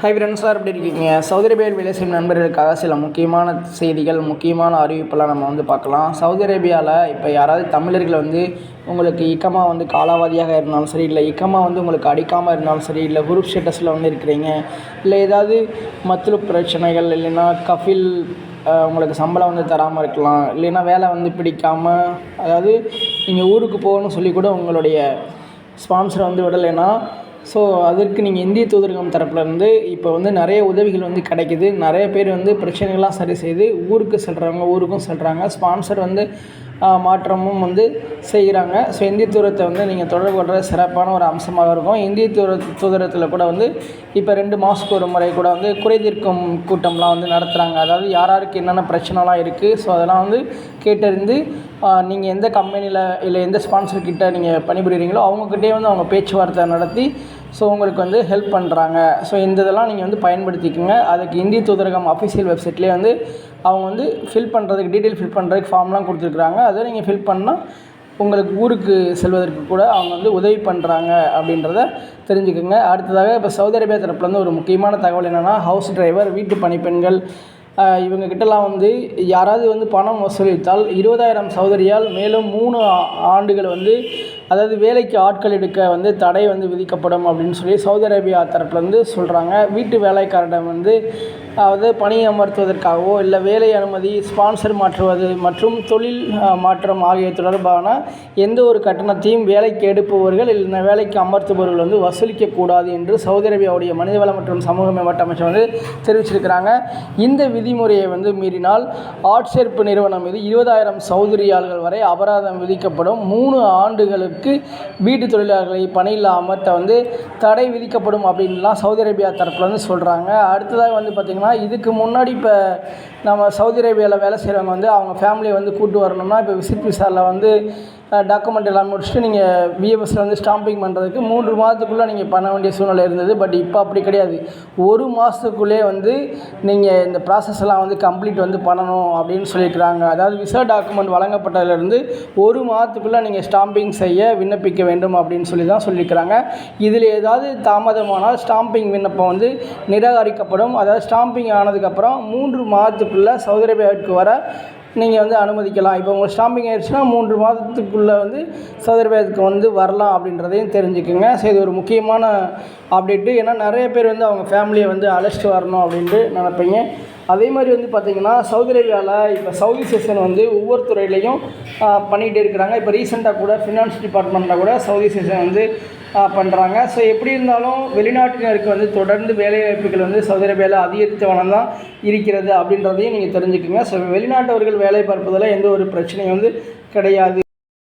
Hi friends sir எப்படி இருக்கீங்க? Saudi Arabia வேலை செய்யும் நண்பர்களுக்காக சில முக்கியமான செய்திகள் முக்கியமான அறிவிப்பெல்லாம் நம்ம வந்து பார்க்கலாம். சவுதி அரேபியாவில் இப்போ யாராவது தமிழர்கள் வந்து உங்களுக்கு இக்கமா வந்து காலாவதியாக இருந்தாலும் சரி இல்லை இக்கமா வந்து உங்களுக்கு அடிக்காமல் இருந்தாலும் சரி இல்லை குரூப் ஸ்டேட்டஸில் வந்து இருக்கிறீங்க இல்லை ஏதாவது மத்திய பிரச்சனைகள் இல்லைன்னா கஃபில் உங்களுக்கு சம்பளம் வந்து தராமல் இருக்கலாம் இல்லைன்னா வேலை வந்து பிடிக்காமல் அதாவது நீங்கள் ஊருக்கு போகணும்னு சொல்லி கூட உங்களுடைய ஸ்பான்சர் வந்து விடலைன்னா ஸோ அதற்கு நீங்கள் இந்திய தூதரகம் தரப்புலேருந்து இப்போ வந்து நிறைய உதவிகள் வந்து கிடைக்குது. நிறைய பேர் வந்து பிரச்சனைகள்லாம் சரி செய்து ஊருக்கு செல்கிறவங்க ஊருக்கும் செல்கிறாங்க ஸ்பான்சர் வந்து மாற்றமும் வந்து செய்கிறாங்க ஸோ இந்திய தூரத்தை வந்து நீங்கள் தொடர்பு கொள்கிற சிறப்பான ஒரு அம்சமாக இருக்கும். இந்திய தூர தூதரத்தில் கூட வந்து இப்போ ரெண்டு மாதத்துக்கு ஒரு முறை கூட வந்து குறைதீர்க்கும் கூட்டம்லாம் வந்து நடத்துகிறாங்க அதாவது யார் யாருக்கு என்னென்ன பிரச்சனைலாம் இருக்குது ஸோ அதெல்லாம் வந்து கேட்டறிந்து நீங்கள் எந்த கம்பெனியில் இல்லை எந்த ஸ்பான்சர்கிட்ட நீங்கள் பணிபுரிகிறீங்களோ அவங்கக்கிட்டே வந்து அவங்க பேச்சுவார்த்தை நடத்தி ஸோ உங்களுக்கு வந்து ஹெல்ப் பண்ணுறாங்க ஸோ இந்த இதெல்லாம் நீங்கள் வந்து பயன்படுத்திக்கோங்க. அதுக்கு இந்திய தூதரகம் அஃபிஷியல் வெப்சைட்லேயே வந்து அவங்க வந்து ஃபில் பண்ணுறதுக்கு டீட்டெயில் ஃபில் பண்ணுறதுக்கு ஃபார்ம்லாம் கொடுத்துருக்குறாங்க. அதை நீங்கள் ஃபில் பண்ணால் உங்களுக்கு ஊருக்கு செல்வதற்கு கூட அவங்க வந்து உதவி பண்ணுறாங்க அப்படின்றத தெரிஞ்சுக்கோங்க. அடுத்ததாக இப்போ சவுதி அரேபியா தரப்புலேருந்து ஒரு முக்கியமான தகவல் என்னென்னா ஹவுஸ் டிரைவர் வீட்டு பணிப்பெண்கள் இவங்கக்கிட்டலாம் வந்து யாராவது வந்து பணம் வசூலித்தால் இருபதாயிரம் சௌதரியால் மேலும் மூணு ஆண்டுகள் வந்து அதாவது வேலைக்கு ஆட்கள் எடுக்க வந்து தடை வந்து விதிக்கப்படும் அப்படின்னு சொல்லி சவுதி அரேபியா தரப்புலேருந்து சொல்கிறாங்க வீட்டு வேலைக்காரிடம் வந்து அதாவது பணி அமர்த்துவதற்காகவோ இல்லை வேலை அனுமதி ஸ்பான்சர் மாற்றுவது மற்றும் தொழில் மாற்றம் ஆகிய தொடர்பான எந்த ஒரு கட்டணத்தையும் வேலைக்கு எடுப்பவர்கள் இல்லை வேலைக்கு அமர்த்துபவர்கள் வந்து வசூலிக்கக்கூடாது என்று சவுதி அரேபியாவுடைய மனிதவள மற்றும் சமூக மேம்பாட்டு அமைச்சர் வந்து தெரிவிச்சிருக்கிறாங்க. இந்த விதி விதிமுறையை வந்து மீறினால் ஆட்சேர்ப்பு நிறுவனம் மீது இருபதாயிரம் சவுதி வரை அபராதம் விதிக்கப்படும். மூணு ஆண்டுகளுக்கு வீட்டு தொழிலாளர்களை பணியில் அமர்த்த வந்து தடை விதிக்கப்படும் அப்படின்லாம் சவுதி அரேபியா தரப்பில் வந்து சொல்கிறாங்க அடுத்ததாக வந்து பார்த்திங்கன்னா இதுக்கு முன்னாடி இப்போ நம்ம சவுதி அரேபியாவில் வேலை செய்கிறவங்க வந்து அவங்க ஃபேமிலியை வந்து கூட்டு வரணும்னா இப்போ விசிட் விசாவில் வந்து டாக்குமெண்ட் எல்லாம் முடிச்சுட்டு நீங்கள் விஎஃப்எஸில் வந்து ஸ்டாம்பிங் பண்ணுறதுக்கு மூன்று மாதத்துக்குள்ளே நீங்கள் பண்ண வேண்டிய சூழ்நிலை இருந்தது. பட் இப்போ அப்படி கிடையாது. ஒரு மாதத்துக்குள்ளே வந்து நீங்கள் இந்த ப்ராசஸ் எல்லாம் வந்து கம்ப்ளீட் வந்து பண்ணணும் அப்படின்னு சொல்லியிருக்கிறாங்க. அதாவது விசா டாக்குமெண்ட் வழங்கப்பட்டதுலேருந்து ஒரு மாதத்துக்குள்ளே நீங்கள் ஸ்டாம்பிங் செய்ய விண்ணப்பிக்க வேண்டும் அப்படின்னு சொல்லி தான் சொல்லியிருக்கிறாங்க. இதில் ஏதாவது தாமதமானால் ஸ்டாம்பிங் விண்ணப்பம் வந்து நிராகரிக்கப்படும். அதாவது ஸ்டாம்பிங் ஆனதுக்கப்புறம் மூன்று மாதத்துக்குள்ளே சவுதி அரேபியாவிற்கு வர நீங்கள் வந்து அனுமதிக்கலாம். இப்போ உங்களுக்கு ஸ்டாம்பிங் ஆயிடுச்சுன்னா மூன்று மாதத்துக்குள்ளே வந்து சதுர்வேதத்துக்கு வந்து வரலாம் அப்படின்றதையும் தெரிஞ்சுக்கோங்க. ஸோ இது ஒரு முக்கியமான அப்டேட்டு ஏன்னா நிறைய பேர் வந்து அவங்க ஃபேமிலியை வந்து அழைச்சிட்டு வரணும் அப்படின்ட்டு நினைப்பீங்க. அதே மாதிரி வந்து பார்த்திங்கன்னா சவுதி அரேபியாவில் இப்போ சவுதி செஷன் வந்து ஒவ்வொரு துறையிலையும் பண்ணிகிட்டே இருக்கிறாங்க. இப்போ ரீசெண்டாக கூட ஃபினான்ஸ் டிபார்ட்மெண்ட்டில் கூட சவுதி செஷன் வந்து பண்ணுறாங்க ஸோ எப்படி இருந்தாலும் வெளிநாட்டினருக்கு வந்து தொடர்ந்து வேலைவாய்ப்புகள் வந்து சவுதி அரேபியாவில் அதிகரித்த வனம் தான் இருக்கிறது அப்படின்றதையும் நீங்கள் தெரிஞ்சுக்கோங்க. ஸோ வெளிநாட்டவர்கள் வேலை பார்ப்பதில் எந்த ஒரு பிரச்சனையும் வந்து கிடையாது.